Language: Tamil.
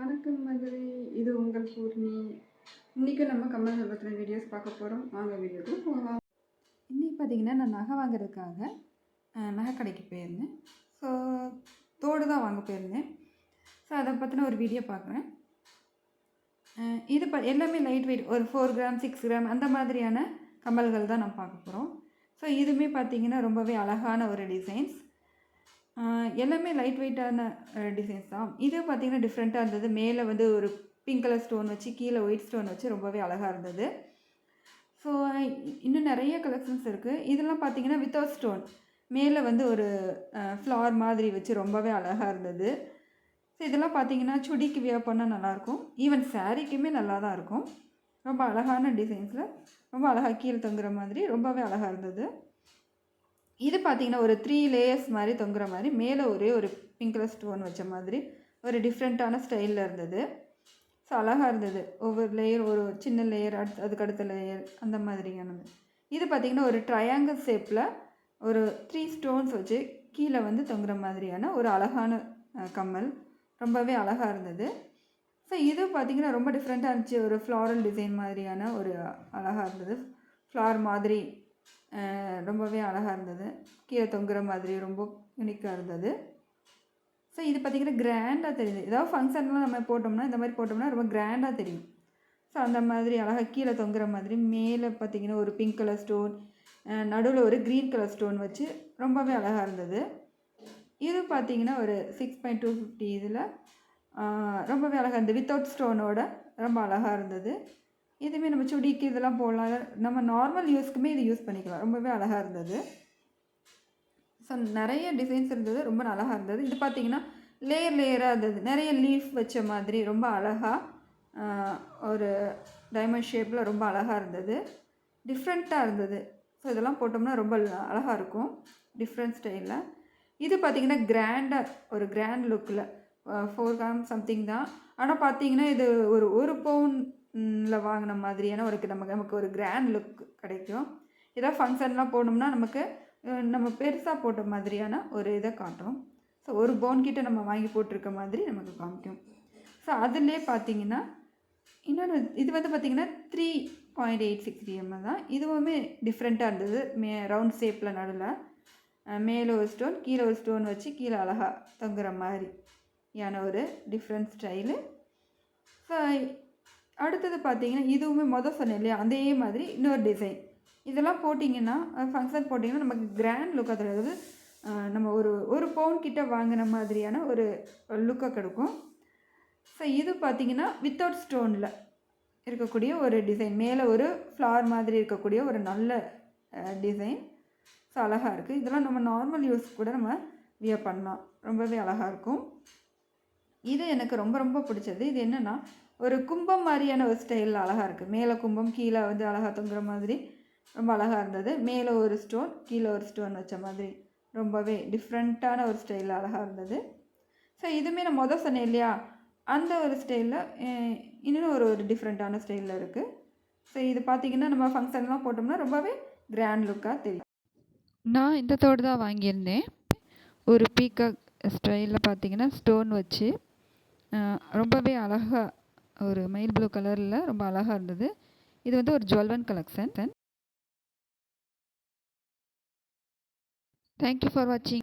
வணக்கம் மதுரை இது உங்கள் பூர்ணி. இன்றைக்கி நம்ம கமல் பற்றின வீடியோஸ் பார்க்க போகிறோம் வாங்க வீடியோக்கு போகலாம். இன்றைக்கி பார்த்தீங்கன்னா நான் நகை வாங்குறதுக்காக நகை கடைக்கு போயிருந்தேன். ஸோ தோடு தான் வாங்க போயிருந்தேன். ஸோ அதை பற்றின ஒரு வீடியோ பார்க்குறேன். இது ப எல்லாமே லைட் வெயிட் ஒரு ஃபோர் கிராம் சிக்ஸ் கிராம் அந்த மாதிரியான கம்மல்கள் தான் நம்ம பார்க்க போகிறோம் ஸோ இதுவுமே பார்த்தீங்கன்னா ரொம்பவே அழகான ஒரு டிசைன்ஸ் எல்லாமே லைட் வெயிட்டான டிசைன்ஸ் தான். இது பார்த்திங்கன்னா டிஃப்ரெண்ட்டாக இருந்தது. மேலே வந்து ஒரு பிங்க் கலர் ஸ்டோன் வச்சு கீழே ஒயிட் ஸ்டோன் வச்சு ரொம்பவே அழகாக இருந்தது. ஸோ இன்னும் நிறைய கலெக்ஷன்ஸ் இருக்குது இதெல்லாம் பார்த்திங்கன்னா வித்தவுட் ஸ்டோன் மேலே வந்து ஒரு ஃப்ளவர் மாதிரி வச்சு ரொம்பவே அழகாக இருந்தது. ஸோ இதெல்லாம் பார்த்தீங்கன்னா சுடிக்கு வியர் பண்ணால் நல்லாயிருக்கும் ஈவன் சாரீக்குமே நல்லா தான் இருக்கும். ரொம்ப அழகான டிசைன்ஸில் ரொம்ப அழகாக கீழே தொங்குற மாதிரி ரொம்பவே அழகாக இருந்தது. இது பார்த்திங்கன்னா ஒரு த்ரீ லேயர்ஸ் மாதிரி தொங்குற மாதிரி மேலே ஒரே ஒரு பிங்க் கலர் ஸ்டோன் வச்ச மாதிரி ஒரு டிஃப்ரெண்ட்டான ஸ்டைலில் இருந்தது. ஸோ அழகாக இருந்தது. ஒவ்வொரு லேயர் ஒரு சின்ன லேயர் அடுத்து அதுக்கு அடுத்த லேயர் அந்த மாதிரியானது இது பார்த்திங்கன்னா ஒரு ட்ரையாங்கிள் ஷேப்பில் ஒரு த்ரீ ஸ்டோன்ஸ் வச்சு கீழே வந்து தொங்குற மாதிரியான ஒரு அழகான கம்மல். ரொம்பவே அழகாக இருந்தது. ஸோ இது பார்த்திங்கன்னா ரொம்ப டிஃப்ரெண்ட்டாக இருந்துச்சு. ஒரு ஃப்ளாரல் டிசைன் மாதிரியான ஒரு அழகாக இருந்தது. ஃப்ளார் மாதிரி ரொம்பவே அழகாக இருந்தது. கீழே தொங்குற மாதிரி ரொம்ப யூனிக்காக இருந்தது. ஸோ இது பார்த்திங்கன்னா கிராண்டாக தெரியுது. ஏதாவது ஃபங்க்ஷன்லாம் நம்ம போட்டோம்னா இந்த மாதிரி போட்டோம்னா ரொம்ப கிராண்டாக தெரியும். ஸோ அந்த மாதிரி அழகாக கீழே தொங்குற மாதிரி மேலே பார்த்திங்கன்னா ஒரு பிங்க் கலர் ஸ்டோன் நடுவில் ஒரு க்ரீன் கலர் ஸ்டோன் வச்சு ரொம்பவே அழகாக இருந்தது. இது பார்த்திங்கன்னா ஒரு சிக்ஸ் பாயிண்ட் டூ ஃபிஃப்டி இதில் ரொம்பவே அழகாக இருந்தது. வித்தவுட் ஸ்டோனோட ரொம்ப அழகாக இருந்தது. இதுவுமே நம்ம சுடிக்கு இதெல்லாம் போடலாம். நம்ம நார்மல் யூஸ்க்குமே இது யூஸ் பண்ணிக்கலாம். ரொம்பவே அழகாக இருந்தது. ஸோ நிறைய டிசைன்ஸ் இருந்தது. ரொம்ப அழகாக இருந்தது. இது பார்த்திங்கன்னா லேயர் லேயராக இருந்தது. நிறைய லீஃப் வச்ச மாதிரி ரொம்ப அழகாக ஒரு டைமண்ட் ஷேப்பில் ரொம்ப அழகாக இருந்தது. டிஃப்ரெண்ட்டாக இருந்தது. ஸோ இதெல்லாம் போட்டோம்னா ரொம்ப அழகாக இருக்கும். டிஃப்ரெண்ட் ஸ்டைலில் இது பார்த்திங்கன்னா கிராண்டாக ஒரு கிராண்ட் லுக்கில் ஃபோர் கிராம் சம்திங் தான். ஆனால் பார்த்தீங்கன்னா இது ஒரு ஒரு பவுன் வாங்கின மாதிரியான ஒரு நமக்கு நமக்கு ஒரு கிராண்ட் லுக் கிடைக்கும். ஏதாவது ஃபங்க்ஷன்லாம் போனோம்னா நமக்கு நம்ம பெருசாக போட்ட மாதிரியான ஒரு இதை காட்டும். ஸோ ஒரு பவுன் கிட்ட நம்ம வாங்கி போட்டிருக்க மாதிரி நமக்கு காமிக்கும். ஸோ அதிலே பார்த்தீங்கன்னா இன்னொன்று இது வந்து பார்த்திங்கன்னா three point eight six DML தான். இதுவுமே டிஃப்ரெண்ட்டாக இருந்தது. மே ரவுண்ட் ஷேப்பில் நடுவில். மேலே ஒரு ஸ்டோன் கீழே ஒரு ஸ்டோன் வச்சு கீழே அழகாக தொங்குற மாதிரியான ஒரு டிஃப்ரெண்ட் ஸ்டைலு ஸோ அடுத்தது பார்த்தீங்கன்னா இதுவுமே மொதல் சொன்னேன் இல்லையா? அதே மாதிரி இன்னொரு டிசைன் இதெல்லாம் போட்டிங்கன்னா ஃபங்க்ஷன் போட்டிங்கன்னா நமக்கு கிராண்ட் லுக்காக தெரியாது நம்ம ஒரு ஒரு பவுன் கிட்ட வாங்கின மாதிரியான ஒரு லுக்கை கிடைக்கும். ஸோ இது பார்த்தீங்கன்னா வித்தவுட் ஸ்டோனில் இருக்கக்கூடிய ஒரு டிசைன் மேலே ஒரு ஃப்ளவர் மாதிரி இருக்கக்கூடிய ஒரு நல்ல டிசைன் ஸோ அழகாக இருக்குது இதெல்லாம் நம்ம நார்மல் யூஸ் கூட நம்ம வியர் பண்ணலாம். ரொம்பவே அழகாக இருக்கும். இது எனக்கு ரொம்ப ரொம்ப பிடிச்சது. இது என்னென்னா ஒரு கும்பம் மாதிரியான ஒரு ஸ்டைலில் அழகாக இருக்குது மேலே கும்பம் கீழே வந்து அழகாக தொங்குற மாதிரி ரொம்ப அழகாக இருந்தது. மேலே ஒரு ஸ்டோன் கீழே ஒரு ஸ்டோன் வச்ச மாதிரி ரொம்பவே டிஃப்ரெண்ட்டான ஒரு ஸ்டைலில் அழகாக இருந்தது. ஸோ இதுவுமே நான் மொதல் சொன்னேன் இல்லையா? அந்த ஒரு ஸ்டைலில் இன்னும் ஒரு ஒரு டிஃப்ரெண்ட்டான ஸ்டைலில் இருக்குது ஸோ இது பார்த்திங்கன்னா நம்ம ஃபங்க்ஷன்லாம் போட்டோம்னா ரொம்பவே கிராண்ட் லுக்காக தெரியும். நான் இந்த தோடு தான் வாங்கியிருந்தேன். ஒரு பீக்காக் ஸ்டைலில் பார்த்தீங்கன்னா ஸ்டோன் வச்சு ரொம்பவே அழகாக ஒரு மயில் ப்ளூ கலரில் ரொம்ப அழகாக இருந்தது. இது வந்து ஒரு ஜுவல்வன் கலெக்ஷன். தேங்க்யூ ஃபார் வாட்சிங்